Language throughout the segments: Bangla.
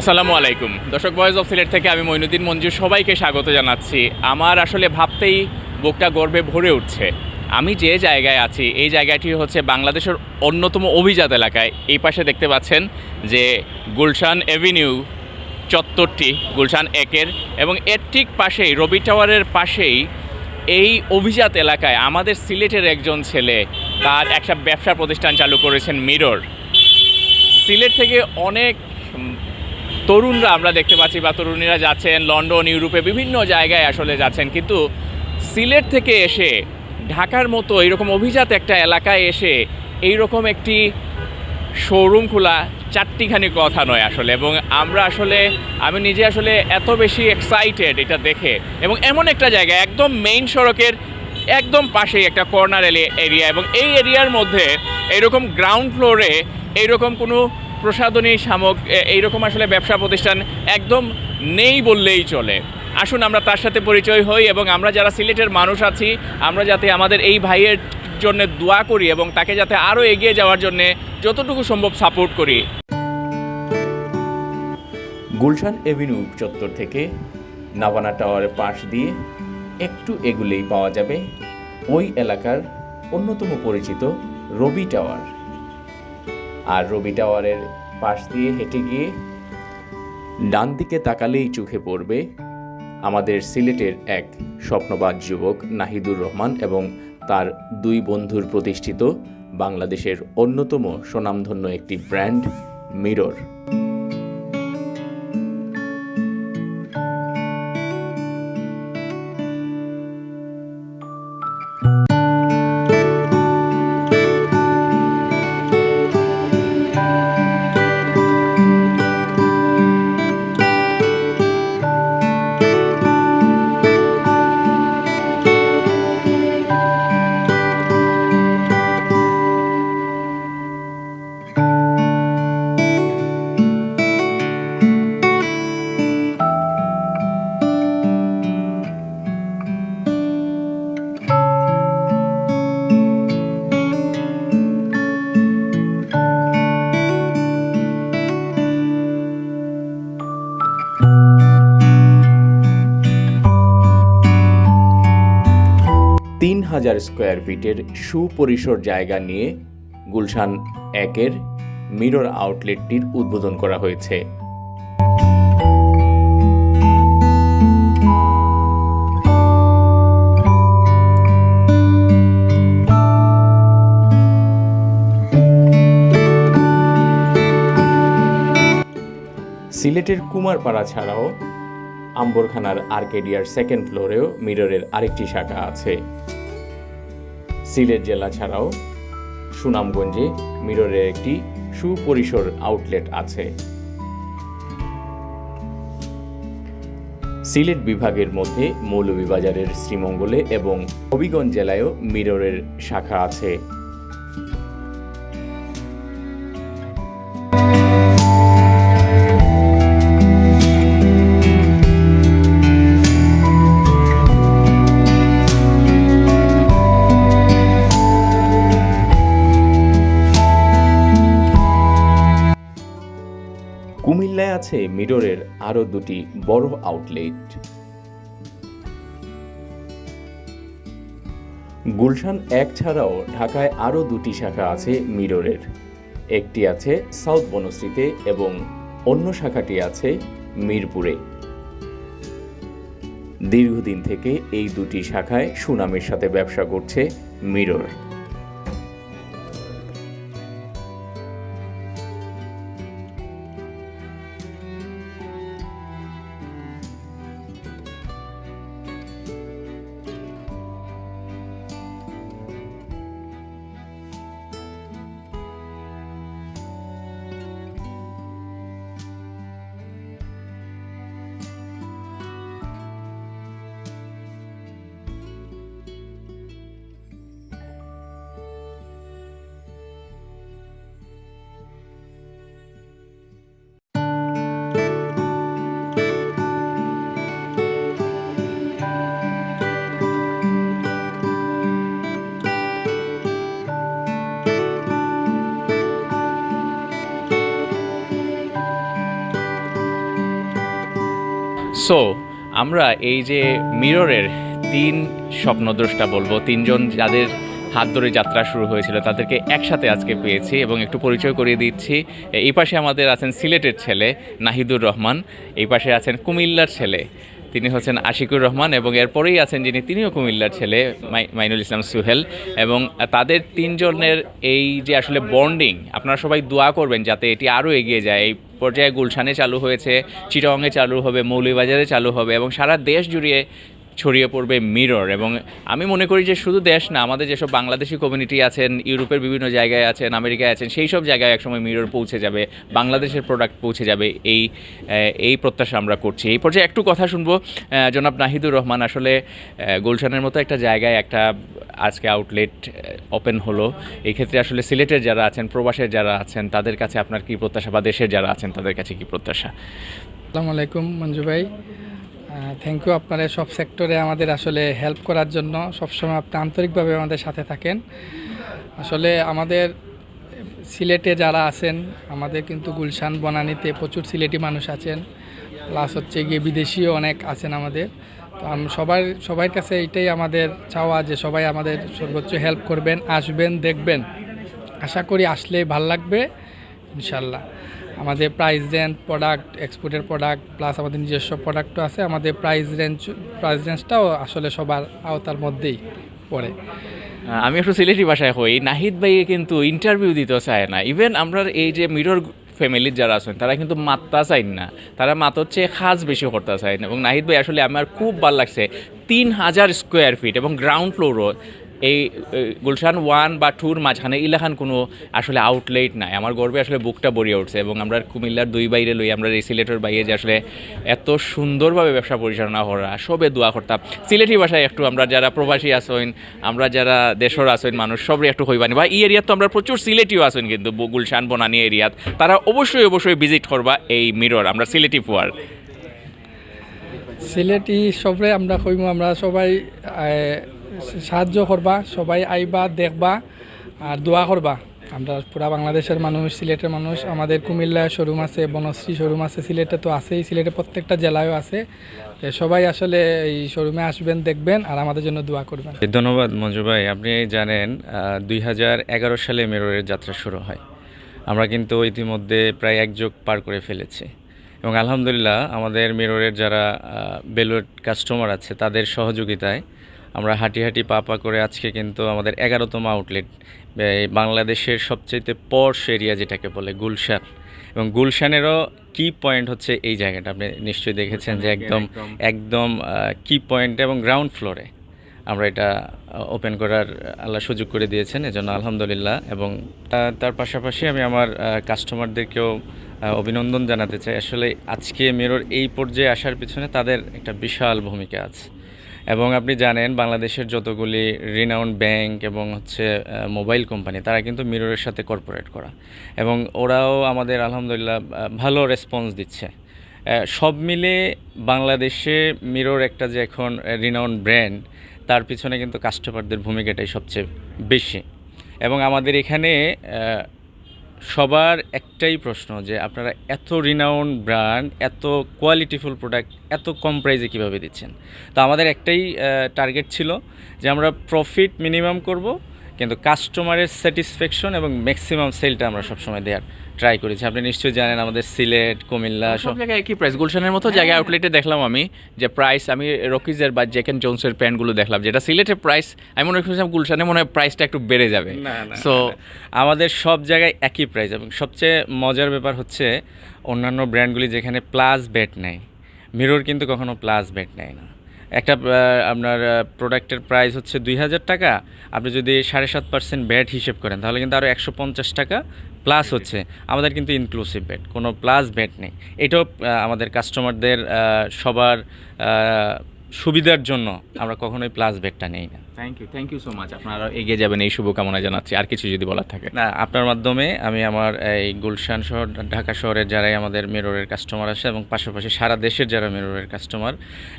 আসসালামু আলাইকুম। দর্শক ভয়েস অফ সিলেট থেকে আমি মইনুদ্দিন মঞ্জু সবাইকে স্বাগত জানাচ্ছি। আমার আসলে ভাবতেই বুকটা গর্বে ভরে উঠছে। আমি যে জায়গায় আছি, এই জায়গাটি হচ্ছে বাংলাদেশের অন্যতম অভিজাত এলাকায়। এই পাশে দেখতে পাচ্ছেন যে গুলশান এভিনিউ চত্বরটি, গুলশান একের এবং এর ঠিক পাশেই রবি টাওয়ারের পাশেই এই অভিজাত এলাকায় আমাদের সিলেটের একজন ছেলে তার একটা ব্যবসা প্রতিষ্ঠান চালু করেছেন মিরর। সিলেট থেকে অনেক তরুণরা আমরা দেখতে পাচ্ছি বা তরুণীরা যাচ্ছেন লন্ডন, ইউরোপে বিভিন্ন জায়গায় আসলে যাচ্ছেন। কিন্তু সিলেট থেকে এসে, ঢাকার মতো এরকম অভিজাত একটা এলাকায় এসে এইরকম একটি শোরুম খোলা চারটিখানি কথা নয় আসলে। এবং আমরা আসলে, আমি নিজে আসলে এত বেশি এক্সাইটেড এটা দেখে। এবং এমন একটা জায়গা, একদম মেইন সড়কের একদম পাশেই একটা কর্নার এরিয়া এবং এই এরিয়ার মধ্যে এইরকম গ্রাউন্ড ফ্লোরে এইরকম কোনো প্রসাধনী সামগ্রী এইরকম আসলে ব্যবসা প্রতিষ্ঠান একদম নেই বললেই চলে। আসুন আমরা তার সাথে পরিচয় হই এবং আমরা যারা সিলেটের মানুষ আছি, আমরা যাতে আমাদের এই ভাইয়ের জন্য দোয়া করি এবং তাকে যাতে আরও এগিয়ে যাওয়ার জন্য যতটুকু সম্ভব সাপোর্ট করি। গুলশান এভিনিউ চত্বর থেকে নাভানা টাওয়ারের পাশ দিয়ে একটু এগুলেই পাওয়া যাবে। ওই এলাকার অন্যতম পরিচিত রবি টাওয়ার। আর রবি টাওয়ারের পাশ দিয়ে হেঁটে গিয়ে ডান দিকে তাকালেই চোখে পড়বে আমাদের সিলেটের এক স্বপ্নবাদ যুবক নাহিদুর রহমান এবং তার দুই বন্ধুর প্রতিষ্ঠিত বাংলাদেশের অন্যতম সুনামধন্য একটি ব্র্যান্ড মিরর। হাজার স্কোয়ার ফিটের সুপরিসর জায়গা নিয়ে গুলশান একের মিরর আউটলেটটির উদ্বোধন করা হয়েছে। সিলেটের কুমারপাড়া ছাড়াও আম্বরখানার আর্কেডিয়ার সেকেন্ড ফ্লোরেও মিররের আরেকটি শাখা আছে। সিলেট জেলা ছাড়াও সুনামগঞ্জে মিররের একটি সুপরিসর আউটলেট আছে। সিলেট বিভাগের মধ্যে মৌলভীবাজারের শ্রীমঙ্গলে এবং হবিগঞ্জ জেলায়ও মিররের শাখা আছে। আছে মিররের আরও দুটি বড় আউটলেট। গুলশান এক ছাড়াও ঢাকায় আরও দুটি শাখা আছে মিররের। একটি আছে সাউথ বনশ্রীতে এবং অন্য শাখাটি আছে মিরপুরে। দীর্ঘদিন থেকে এই দুটি শাখায় সুনামের সাথে ব্যবসা করছে মিরর। সো আমরা এই যে মিররের তিন স্বপ্নদ্রষ্টা বলব, তিনজন যাদের হাত ধরে যাত্রা শুরু হয়েছিল, তাদেরকে একসাথে আজকে পেয়েছি এবং একটু পরিচয় করিয়ে দিচ্ছি। এই পাশে আমাদের আছেন সিলেটের ছেলে নাহিদুর রহমান, এই পাশে আছেন কুমিল্লার ছেলে, তিনি হচ্ছেন আশিকুর রহমান এবং এরপরেই আছেন যিনি, তিনিও কুমিল্লার ছেলে, মাই- মাইনুল ইসলাম সুহেল এবং তাদের তিনজনের এই যে আসলে বন্ডিং আপনারা সবাই দোয়া করবেন যাতে এটি আরও এগিয়ে যায়, এই পর্যায়ে গুলশানে চালু হয়েছে চিটংয়ে চালু হবে মৌলভীবাজারে চালু হবে এবং সারা দেশ জুড়ে ছড়িয়ে পড়বে মিরর এবং আমি মনে করি যে শুধু দেশ না, আমাদের যেসব বাংলাদেশি কমিউনিটি আছেন, ইউরোপের বিভিন্ন জায়গায় আছেন, আমেরিকায় আছেন, সেই সব জায়গায় একসময় মিরর পৌঁছে যাবে, বাংলাদেশের প্রোডাক্ট পৌঁছে যাবে, এই এই প্রত্যাশা আমরা করছি। এই পর্যায়ে একটু কথা শুনব জনাব নাহিদুর রহমান, আসলে গুলশানের মতো একটা জায়গায় একটা, আজকে আউটলেট ওপেন হলো। এই ক্ষেত্রে আসলে সিলেটের যারা আছেন, প্রবাসের যারা আছেন, তাদের কাছে আপনার কি প্রত্যাশা বা দেশের যারা আছেন, তাদের কাছে কি প্রত্যাশা? আসসালামু আলাইকুম, মঞ্জু ভাই। থ্যাংক ইউ আপনারা সব সেক্টরে আমাদের আসলে হেল্প করার জন্য। সবসময় আপনি আন্তরিকভাবে আমাদের সাথে থাকেন। আসলে আমাদের সিলেটে যারা আছেন, আমাদের কিন্তু গুলশান, বনানীতে প্রচুর সিলেটি মানুষ আছেন। প্লাস হচ্ছে গিয়ে বিদেশিও অনেক আছেন আমাদের। তো আম- সবার সবার কাছে এটাই আমাদের চাওয়া যে সবাই আমাদের সর্বোচ্চ হেল্প করবেন, আসবেন, দেখবেন। আশা করি আসলে ভালো লাগবে, ইনশাল্লাহ। আমাদের প্রাইস রেঞ্জ প্রোডাক্ট এক্সপোর্টের প্রোডাক্ট প্লাস আমাদের নিজস্ব প্রোডাক্টও আছে, আমাদের প্রাইস রেঞ্জ প্রাইস রেঞ্জটাও আসলে সবার আওতার মধ্যেই পড়ে। আমি একটু সিলেটি ভাষায় হই নাহিদ ভাই কিন্তু ইন্টারভিউ দিতে চায় না। ইভেন আমরা এই যে মিরর ফ্যামিলির যারা আছেন, তারা কিন্তু মাত্তা চাইন না। তারা মাত হচ্ছে খাজ বেশি করতে চায় না। এবং নাহিদ ভাই আসলে আমার খুব ভালো লাগছে, তিন হাজার স্কোয়ার ফিট এবং গ্রাউন্ড ফ্লোরও এই গুলশান ওয়ান বা টুর মাঝখানে ইলাখান কোনো আসলে আউটলেট নাই। আমার গর্বে আসলে বুকটা ভরিয়ে উঠছে এবং আমরা কুমিল্লার দুই বাইরে লই আমরা এই সিলেটের বাইরে যে আসলে এত সুন্দরভাবে ব্যবসা পরিচালনা করা, সবে দোয়া করতাম। সিলেটি ভাষায় একটু আমরা যারা প্রবাসী আসইন আমরা যারা দেশের আসইন মানুষ সবই একটু হইবানি বা এই এরিয়াত তো আমরা প্রচুর সিলেটিও আসইন কিন্তু গুলশান, বনানি এরিয়াত। তারা অবশ্যই অবশ্যই ভিজিট করবা এই মিরর আমরা সিলেটি ফুয়ার। সিলেটি সবরে আমরা কইম, আমরা সবাই সাহায্য করবা, সবাই আইবা, দেখবা আর দোয়া করবা। আমরা পুরা বাংলাদেশের মানুষ, সিলেটের মানুষ, আমাদের কুমিল্লায় শোরুম আছে, বনশ্রী শোরুম আছে, সিলেটে তো আছেই, সিলেটে প্রত্যেকটা জেলায়ও আছে। সবাই আসলে এই শোরুমে আসবেন, দেখবেন আর আমাদের জন্য দোয়া করবেন। ধন্যবাদ মঞ্জু ভাই। আপনি জানেন দুই হাজার এগারো সালে মেররের যাত্রা শুরু হয়। আমরা কিন্তু ইতিমধ্যে প্রায় এক যুগ পার করে ফেলেছি। এবং আলহামদুলিল্লাহ, আমাদের মেররের যারা বেলুট কাস্টমার আছে, তাদের সহযোগিতায় আমরা হাঁটি হাঁটি পা পা করে আজকে কিন্তু আমাদের এগারোতম আউটলেট বাংলাদেশের সবচাইতে পর্শ এরিয়া যেটাকে বলে গুলশান। এবং গুলশানেরও কি পয়েন্ট হচ্ছে এই জায়গাটা। আপনি নিশ্চয়ই দেখেছেন যে একদম একদম। কি পয়েন্ট এবং গ্রাউন্ড ফ্লোরে আমরা এটা ওপেন করার আল্লাহ সুযোগ করে দিয়েছেন। এজন্য আলহামদুলিল্লাহ। এবং তার পাশাপাশি আমি আমার কাস্টমারদেরকেও অভিনন্দন জানাতে চাই। আসলে আজকে মেরর এই পর্যায়ে আসার পিছনে তাদের একটা বিশাল ভূমিকা আছে। এবং আপনি জানেন বাংলাদেশের যতগুলি রিনাউন্ড ব্যাংক এবং হচ্ছে মোবাইল কোম্পানি তারা কিন্তু মিররের সাথে কর্পোরেট করা। এবং ওরাও আমাদের আলহামদুলিল্লাহ ভালো রেসপন্স দিচ্ছে। সব মিলে বাংলাদেশে মিরর একটা যে এখন রিনাউন্ড ব্র্যান্ড তার পিছনে কিন্তু কাস্টমারদের ভূমিকাটাই সবচেয়ে বেশি। এবং আমাদের এখানে সবার একটাই প্রশ্ন যে আপনারা এত রিনাউন ব্র্যান্ড এত কোয়ালিটিফুল প্রোডাক্ট এত কম প্রাইজে কীভাবে দিচ্ছেন? তো আমাদের একটাই টার্গেট ছিল যে আমরা প্রফিট মিনিমাম করব, কিন্তু কাস্টমারের স্যাটিসফ্যাকশন এবং ম্যাক্সিমাম সেলটা আমরা সবসময় দেওয়ার ট্রাই করেছি। আপনি নিশ্চয়ই জানেন আমাদের সিলেট কুমিল্লা সব জায়গায় কি প্রাইস গুলশানের মতো জায়গায় আউটলেটে দেখলাম আমি যে প্রাইস আমি রকিজের বা জ্যাকেন জোনসের প্যান্টগুলো দেখলাম যেটা সিলেটের প্রাইস আমি মনে করছিলাম গুলশানে মনে হয় প্রাইসটা একটু বেড়ে যাবে। সো আমাদের সব জায়গায় একই প্রাইস এবং সবচেয়ে মজার ব্যাপার হচ্ছে অন্যান্য ব্র্যান্ডগুলি যেখানে প্লাস বেট নেয়। মিরর কিন্তু কখনো প্লাস বেট নেয় না। একটা আপনার প্রোডাক্টের প্রাইস হচ্ছে দুই হাজার টাকা। আপনি যদি সাড়ে সাত পার্সেন্ট ব্যাট হিসেব করেন তাহলে কিন্তু আরও একশো পঞ্চাশ টাকা প্লাস হচ্ছে। আমাদের কিন্তু ইনক্লুসিভ ব্যাট কোনো প্লাস ব্যাট নেই। এটাও আমাদের কাস্টমারদের সবার সুবিধার জন্য আমরা কখনোই প্লাস ব্যাটটা নেই না। Thank you thank you so much আপনারা এগিয়ে যাবেন এই শুভকামনা জানাচ্ছি। আর কিছু যদি বলার থাকে? না আপনার মাধ্যমে আমি আমার এই গুলশান শহর ঢাকা শহরের যারাই আমাদের মেররের কাস্টমার আসে এবং পাশাপাশি সারা দেশের যারা মেররের কাস্টমার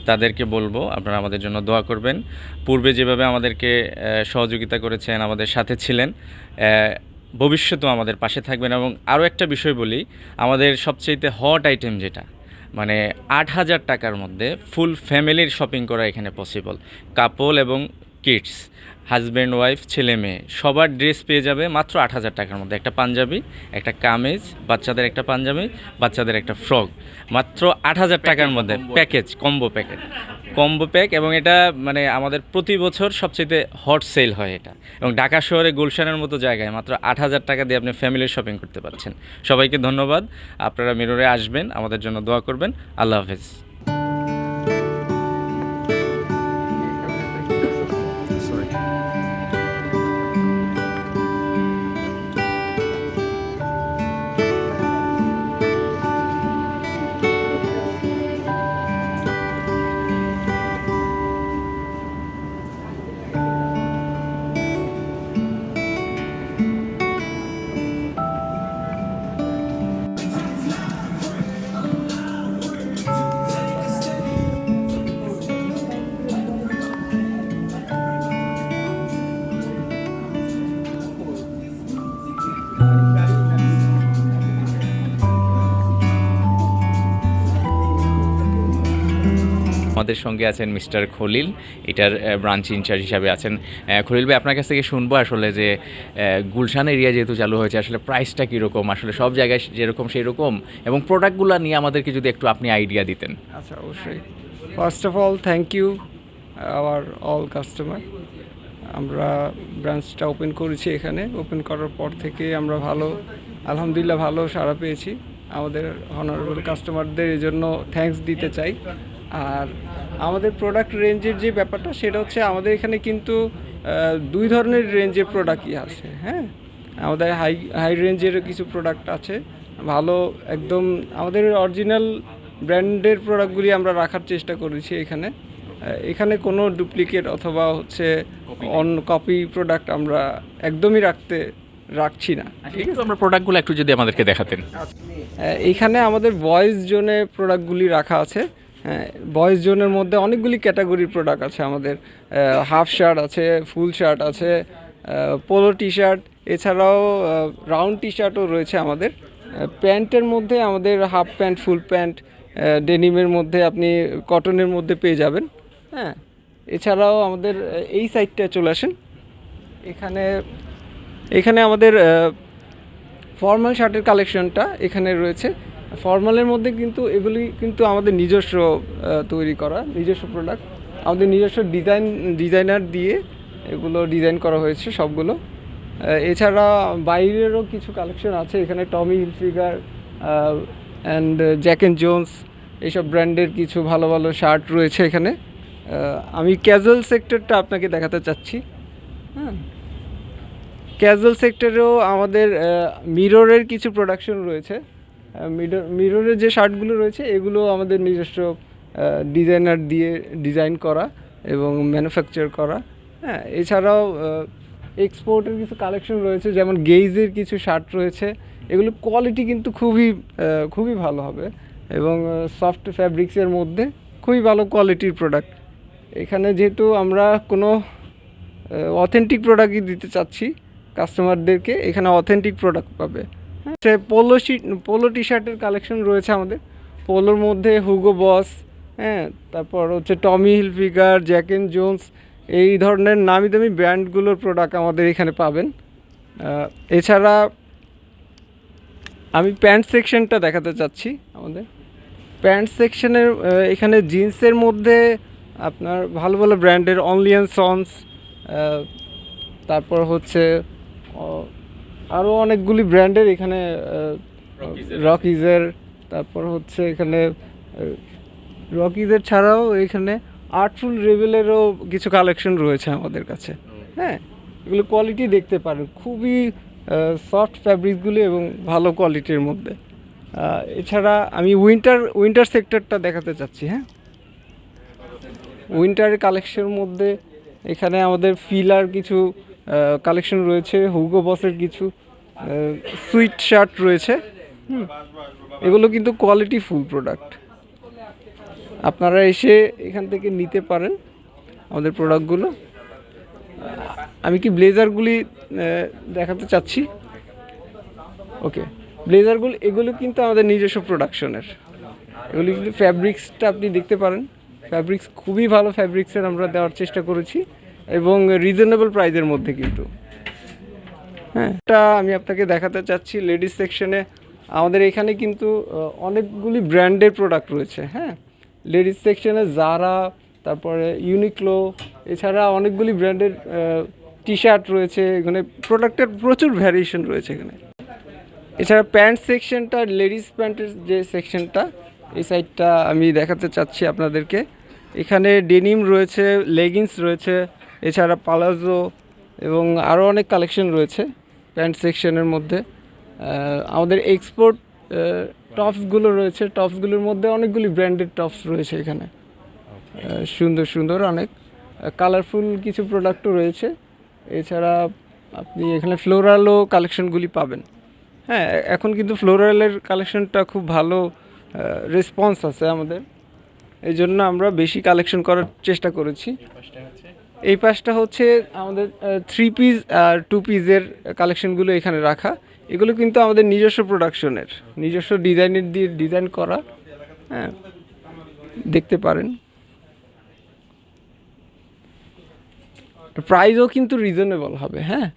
তাদেরকে বলব আপনারা আমাদের জন্য দোয়া করবেন। পূর্বে যেভাবে আমাদেরকে সহযোগিতা করেছেন আমাদের সাথে ছিলেন ভবিষ্যতেও আমাদের পাশে থাকবেন এবং আরও একটা বিষয় বলি আমাদের সবচেয়ে হট আইটেম যেটা মানে আট হাজার টাকার মধ্যে ফুল ফ্যামিলির শপিং করা এখানে পসিবল কাপল এবং কিডস হাজব্যান্ড ওয়াইফ ছেলে মেয়ে। সবার ড্রেস পেয়ে যাবে মাত্র আট হাজার টাকার মধ্যে। একটা পাঞ্জাবি একটা কামিজ বাচ্চাদের একটা পাঞ্জাবি বাচ্চাদের একটা ফ্রক। মাত্র আট হাজার টাকার মধ্যে। Package combo package combo pack এবং এটা মানে আমাদের প্রতি বছর সবচেয়ে হট সেল হয় এটা। এবং ঢাকা শহরে গুলশানের মতো জায়গায় মাত্র আট হাজার টাকা দিয়ে আপনি ফ্যামিলির শপিং করতে পারছেন। সবাইকে ধন্যবাদ। আপনারা মিররে আসবেন আমাদের জন্য দোয়া করবেন। আল্লাহ হাফেজ। আমাদের সঙ্গে আছেন মিস্টার খলিল। এটার ব্রাঞ্চ ইনচার্জ হিসাবে আছেন। খলিল ভাই, আপনার কাছ থেকে শুনব আসলে যে গুলশান এরিয়া যেহেতু চালু হয়েছে, আসলে প্রাইসটা কীরকম? আসলে সব জায়গায় যেরকম সেই রকম এবং প্রোডাক্টগুলো নিয়ে আমাদেরকে যদি একটু আপনি আইডিয়া দিতেন। আচ্ছা অবশ্যই। First of all thank you our all customer আমরা ব্রাঞ্চটা ওপেন করেছি এখানে। ওপেন করার পর থেকে আমরা ভালো, আলহামদুলিল্লাহ ভালো সাড়া পেয়েছি। আমাদের হনারেবল কাস্টমারদের এই জন্য থ্যাঙ্কস দিতে চাই। আর আমাদের প্রোডাক্ট রেঞ্জের যে ব্যাপারটা সেটা হচ্ছে আমাদের এখানে কিন্তু দুই ধরনের রেঞ্জের প্রোডাক্টই আছে হ্যাঁ? আমাদের হাই হাই রেঞ্জেরও কিছু প্রোডাক্ট আছে। ভালো একদম আমাদের অরিজিনাল ব্র্যান্ডের প্রোডাক্টগুলি আমরা রাখার চেষ্টা করেছি এখানে। এখানে কোনো ডুপ্লিকেট অথবা হচ্ছে অন কপি প্রোডাক্ট আমরা একদমই রাখতে রাখছি না। ঠিক আছে আমরা প্রোডাক্টগুলো একটু যদি আমাদেরকে দেখাতেন। এখানে আমাদের বয়েজ জোনে প্রোডাক্টগুলি রাখা আছে। বয়েজ জোনের মধ্যে অনেকগুলি ক্যাটাগরির প্রোডাক্ট আছে আমাদের। হাফ শার্ট আছে ফুল শার্ট আছে পোলো টি শার্ট এছাড়াও রাউন্ড টি শার্টও রয়েছে আমাদের। প্যান্টের মধ্যে আমাদের হাফ প্যান্ট ফুল প্যান্ট ডেনিমের মধ্যে আপনি কটনের মধ্যে পেয়ে যাবেন। হ্যাঁ এছাড়াও আমাদের এই সাইডটা চলে আসেন। এখানে এখানে আমাদের ফর্মাল শার্টের কালেকশনটা এখানে রয়েছে। ফর্মালের মধ্যে কিন্তু এগুলি কিন্তু আমাদের নিজস্ব তৈরি করা, নিজস্ব প্রোডাক্ট আমাদের নিজস্ব ডিজাইন ডিজাইনার দিয়ে এগুলো ডিজাইন করা হয়েছে সবগুলো। এছাড়া বাইরেরও কিছু কালেকশন আছে। এখানে Tommy Hilfiger and Jack and Jones এইসব ব্র্যান্ডের কিছু ভালো ভালো শার্ট রয়েছে এখানে। আমি ক্যাজুয়াল সেক্টরটা আপনাকে দেখাতে চাচ্ছি। হ্যাঁ। ক্যাজুয়াল সেক্টরেও আমাদের মিররের কিছু প্রোডাকশন রয়েছে। মিররের যে শার্টগুলো রয়েছে, এগুলো আমাদের নিজস্ব ডিজাইনার দিয়ে ডিজাইন করা এবং ম্যানুফ্যাকচার করা। হ্যাঁ এছাড়াও এক্সপোর্টের কিছু কালেকশন রয়েছে, যেমন গেইজের কিছু শার্ট রয়েছে। এগুলো কোয়ালিটি কিন্তু খুবই খুবই ভালো হবে এবং সফট ফ্যাব্রিক্সের মধ্যে খুবই ভালো কোয়ালিটির প্রোডাক্ট এখানে যেহেতু আমরা কোনো অথেন্টিক প্রোডাক্টই দিতে চাচ্ছি কাস্টমারদেরকে এখানে অথেন্টিক প্রোডাক্ট পাবে। সে পোলো পোলো টি শার্টের কালেকশন রয়েছে আমাদের। পোলোর মধ্যে হুগো বস হ্যাঁ তারপর হচ্ছে Tommy Hilfiger, Jack and Jones, এই ধরনের নামি দামি ব্র্যান্ডগুলোর প্রোডাক্ট আমাদের এখানে পাবেন। এছাড়া আমি প্যান্ট সেকশনটা দেখাতে চাচ্ছি আমাদের। প্যান্ট সেকশনের এখানে জিন্সের মধ্যে আপনার ভালো ভালো ব্র্যান্ডের অনলিয়ান সন্স তারপর হচ্ছে আরও অনেকগুলি ব্র্যান্ডের এখানে রকিজের তারপর হচ্ছে এখানে রকিজের ছাড়াও এখানে আর্টফুল রেভেলেরও কিছু কালেকশন রয়েছে আমাদের কাছে। হ্যাঁ এগুলো কোয়ালিটি দেখতে পারেন। খুবই সফট ফ্যাব্রিকগুলি এবং ভালো কোয়ালিটির মধ্যে। এছাড়া আমি উইন্টার উইন্টার সেক্টরটা দেখাতে চাচ্ছি হ্যাঁ। উইন্টারের কালেকশনের মধ্যে এখানে আমাদের ফিলার কিছু কালেকশন রয়েছে হুগো বসের কিছু সুইট শার্ট রয়েছে। এগুলো কিন্তু কোয়ালিটি ফুল প্রোডাক্ট আপনারা এসে এখান থেকে নিতে পারেন আমাদের প্রোডাক্টগুলো আমি কি ব্লেজারগুলি দেখাতে চাচ্ছি? ওকে ব্লেজারগুলো, এগুলো কিন্তু আমাদের নিজস্ব প্রোডাকশনের এগুলি কিন্তু ফ্যাব্রিক্সটা আপনি দেখতে পারেন। ফ্যাব্রিক্স খুবই ভালো ফ্যাব্রিক্সের আমরা দেওয়ার চেষ্টা করেছি। এবং রিজনেবল প্রাইসের মধ্যে কিন্তু। হ্যাঁ এটা আমি আপনাকে দেখাতে চাচ্ছি লেডিস সেকশনে আমাদের এখানে কিন্তু অনেকগুলি ব্র্যান্ডের প্রোডাক্ট রয়েছে হ্যাঁ। লেডিস সেকশনে জারা তারপরে ইউনিক্লো এছাড়া অনেকগুলি ব্র্যান্ডের টি শার্ট রয়েছে, এখানে প্রোডাক্টের প্রচুর ভ্যারিয়েশন রয়েছে এখানে। এছাড়া প্যান্ট সেকশনটা লেডিস প্যান্টের যে সেকশনটা এই সাইডটা আমি দেখাতে চাচ্ছি আপনাদেরকে। এখানে ডেনিম রয়েছে লেগিংস রয়েছে এছাড়া পালাজো এবং আরও অনেক কালেকশন রয়েছে প্যান্ট সেকশনের মধ্যে। আমাদের এক্সপোর্ট টপসগুলো রয়েছে। টপসগুলোর মধ্যে অনেকগুলি ব্র্যান্ডেড টপস রয়েছে এখানে। সুন্দর সুন্দর অনেক। কালারফুল কিছু প্রোডাক্টও রয়েছে। এছাড়া আপনি এখানে ফ্লোরালও কালেকশনগুলি পাবেন। হ্যাঁ এখন কিন্তু ফ্লোরালের কালেকশনটা খুব ভালো রেসপন্স আছে আমাদের। এই জন্য আমরা বেশি কালেকশন করার চেষ্টা করেছি। এই পাশটা হচ্ছে আমাদের থ্রি পিস আর টু পিসের কালেকশনগুলো এখানে রাখা। এগুলো কিন্তু আমাদের নিজস্ব প্রোডাকশনের নিজস্ব ডিজাইনের দিয়ে ডিজাইন করা। হ্যাঁ দেখতে পারেন। প্রাইসও কিন্তু রিজনেবল হবে হ্যাঁ।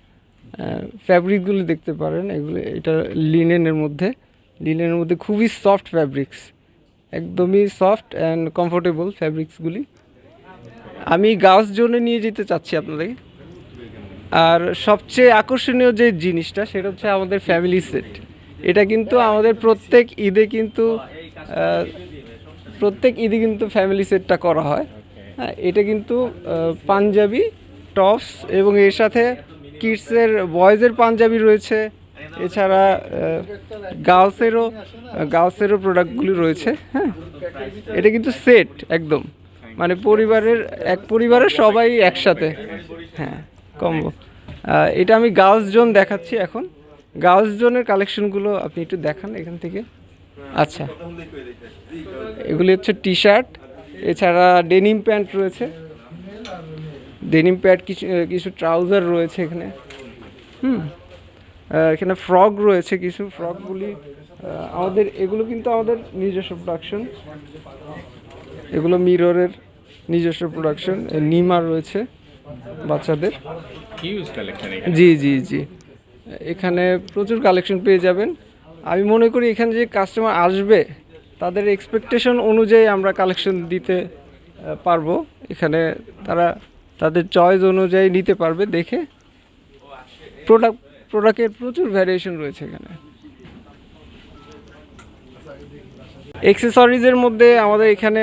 ফ্যাব্রিকগুলো দেখতে পারেন, এগুলো, এটা লিনেনের মধ্যে। লিনেনের মধ্যে খুবই সফট ফ্যাব্রিক্স একদমই সফট অ্যান্ড কমফোর্টেবল ফ্যাব্রিক্সগুলি আমি গার্লস জোনে নিয়ে যেতে চাচ্ছি আপনাদেরকে আর সবচেয়ে আকর্ষণীয় যে জিনিসটা, সেটা হচ্ছে আমাদের ফ্যামিলি সেট এটা কিন্তু আমাদের প্রত্যেক ঈদে কিন্তু প্রত্যেক ঈদে কিন্তু ফ্যামিলি সেটটা করা হয়। হ্যাঁ এটা কিন্তু পাঞ্জাবি টপস এবং এর সাথে কিডসের বয়েজের পাঞ্জাবি রয়েছে। এছাড়া গার্লসেরও গার্লসেরও প্রোডাক্টগুলি রয়েছে। হ্যাঁ এটা কিন্তু সেট একদম। মানে পরিবারের, এক পরিবারের সবাই একসাথে। হ্যাঁ কম্বো এটা আমি গার্লস জোন দেখাচ্ছি এখন। গার্লস জোনের কালেকশনগুলো আপনি একটু দেখান এখান থেকে। আচ্ছা। এগুলি হচ্ছে টি শার্ট এছাড়া ডেনিম প্যান্ট রয়েছে। ডেনিম প্যান্ট কিছু কিছু ট্রাউজার রয়েছে এখানে। হুম। এখানে ফ্রক রয়েছে কিছু। ফ্রকগুলি আমাদের, এগুলো কিন্তু আমাদের নিজস্ব প্রোডাকশন এগুলো মিররের নিজস্ব প্রোডাকশন নিমা রয়েছে বাচ্চাদের। জি জি জি। এখানে প্রচুর কালেকশন পেয়ে যাবেন। আমি মনে করি এখানে যে কাস্টমার আসবে তাদের এক্সপেকটেশন অনুযায়ী আমরা কালেকশন দিতে পারব। এখানে তারা তাদের চয়েস অনুযায়ী নিতে পারবে দেখে। প্রোডাক্ট প্রোডাক্টের প্রচুর ভ্যারিয়েশন রয়েছে এখানে। এক্সেসরিজের মধ্যে আমাদের এখানে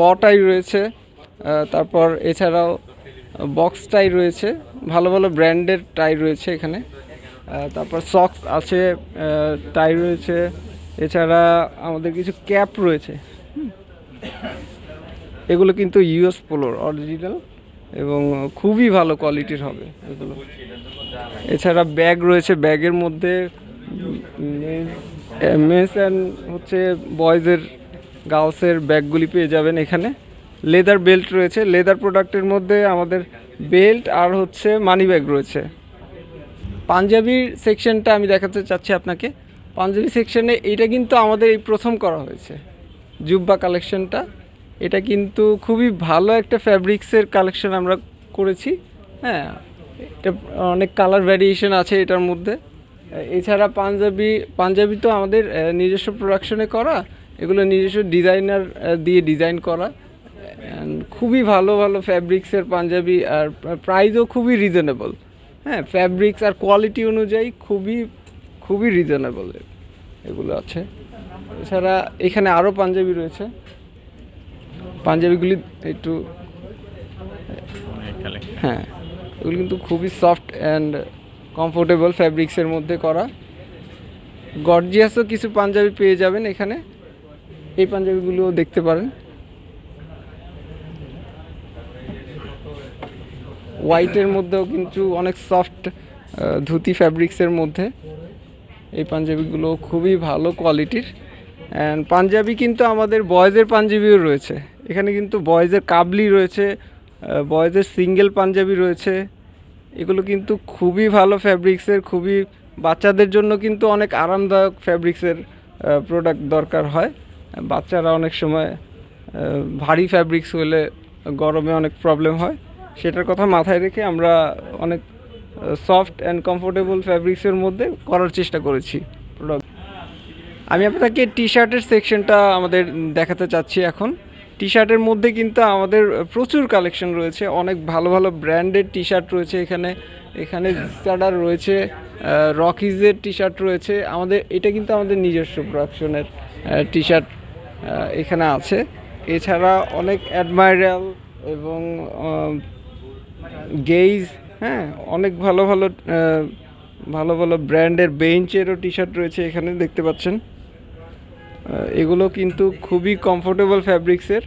বটাই রয়েছে তারপর এছাড়াও বক্স টাই রয়েছে, ভালো ভালো ব্র্যান্ডের টাই রয়েছে এখানে তারপর সক্স আছে টাই রয়েছে, এছাড়া আমাদের কিছু ক্যাপ রয়েছে এগুলো কিন্তু ইউএস পোলোর অরিজিনাল এবং খুবই ভালো কোয়ালিটির হবে এগুলো। এছাড়া ব্যাগ রয়েছে ব্যাগের মধ্যে মেস অ্যান্ড হচ্ছে বয়েজের, গার্লসের ব্যাগগুলি পেয়ে যাবেন এখানে। লেদার বেল্ট রয়েছে। লেদার প্রোডাক্টের মধ্যে আমাদের বেল্ট আর হচ্ছে মানি ব্যাগ রয়েছে। পাঞ্জাবির সেকশনটা আমি দেখাতে চাচ্ছি আপনাকে। পাঞ্জাবি সেকশনে এটা কিন্তু আমাদের এই প্রথম করা হয়েছে। জুব্বা কালেকশনটা। এটা কিন্তু খুবই ভালো একটা ফ্যাব্রিক্সের কালেকশন আমরা করেছি। হ্যাঁ এটা অনেক কালার ভ্যারিয়েশন আছে এটার মধ্যে। এছাড়া পাঞ্জাবি পাঞ্জাবি তো আমাদের নিজস্ব প্রোডাকশনে করা এগুলো নিজস্ব ডিজাইনার দিয়ে ডিজাইন করা। খুবই ভালো ভালো ফ্যাব্রিক্সের পাঞ্জাবি আর প্রাইসও খুবই রিজনেবল হ্যাঁ ফ্যাব্রিক্স আর কোয়ালিটি অনুযায়ী খুবই খুবই রিজনেবল এগুলো আছে। এছাড়া এখানে আরও পাঞ্জাবি রয়েছে। পাঞ্জাবিগুলি একটু হ্যাঁ এগুলো কিন্তু খুবই সফট অ্যান্ড কমফোর্টেবল ফ্যাব্রিক্সের মধ্যে করা। গর্জিয়াসও কিছু পাঞ্জাবি পেয়ে যাবেন এখানে। এই পাঞ্জাবিগুলোও দেখতে পারেন। হোয়াইটের মধ্যেও কিন্তু অনেক সফট ধুতি ফ্যাব্রিক্সের মধ্যে। এই পাঞ্জাবিগুলো খুবই ভালো কোয়ালিটির অ্যান্ড পাঞ্জাবি কিন্তু আমাদের বয়েজের পাঞ্জাবিও রয়েছে। এখানে কিন্তু বয়েজের কাবলি রয়েছে বয়েজের সিঙ্গেল পাঞ্জাবি রয়েছে। এগুলো কিন্তু খুবই ভালো ফ্যাব্রিক্সের খুবই বাচ্চাদের জন্য কিন্তু অনেক আরামদায়ক ফ্যাব্রিক্সের প্রোডাক্ট দরকার হয়। বাচ্চারা অনেক সময় ভারী ফ্যাব্রিক্স হলে গরমে অনেক প্রবলেম হয়। সেটার কথা মাথায় রেখে আমরা অনেক সফট অ্যান্ড কমফোর্টেবল ফ্যাব্রিক্সের মধ্যে করার চেষ্টা করেছি প্রোডাক্ট আমি আপনাকে টি শার্টের সেকশনটা আমাদের দেখাতে চাচ্ছি এখন। টি শার্টের মধ্যে কিন্তু আমাদের প্রচুর কালেকশন রয়েছে। অনেক ভালো ভালো ব্র্যান্ডের টি শার্ট রয়েছে এখানে। এখানে স্টাডার রয়েছে রকিজের টি শার্ট রয়েছে। আমাদের, এটা কিন্তু আমাদের নিজস্ব প্রোডাকশনের টি শার্ট এখানে আছে। এছাড়া অনেক অ্যাডমাইরাল এবং গেইজ হ্যাঁ অনেক ভালো ভালো ভালো ভালো ব্র্যান্ডের বেঞ্চেরও টি শার্ট রয়েছে এখানে, দেখতে পাচ্ছেন। এগুলো কিন্তু খুবই কমফোর্টেবল ফ্যাব্রিক্সের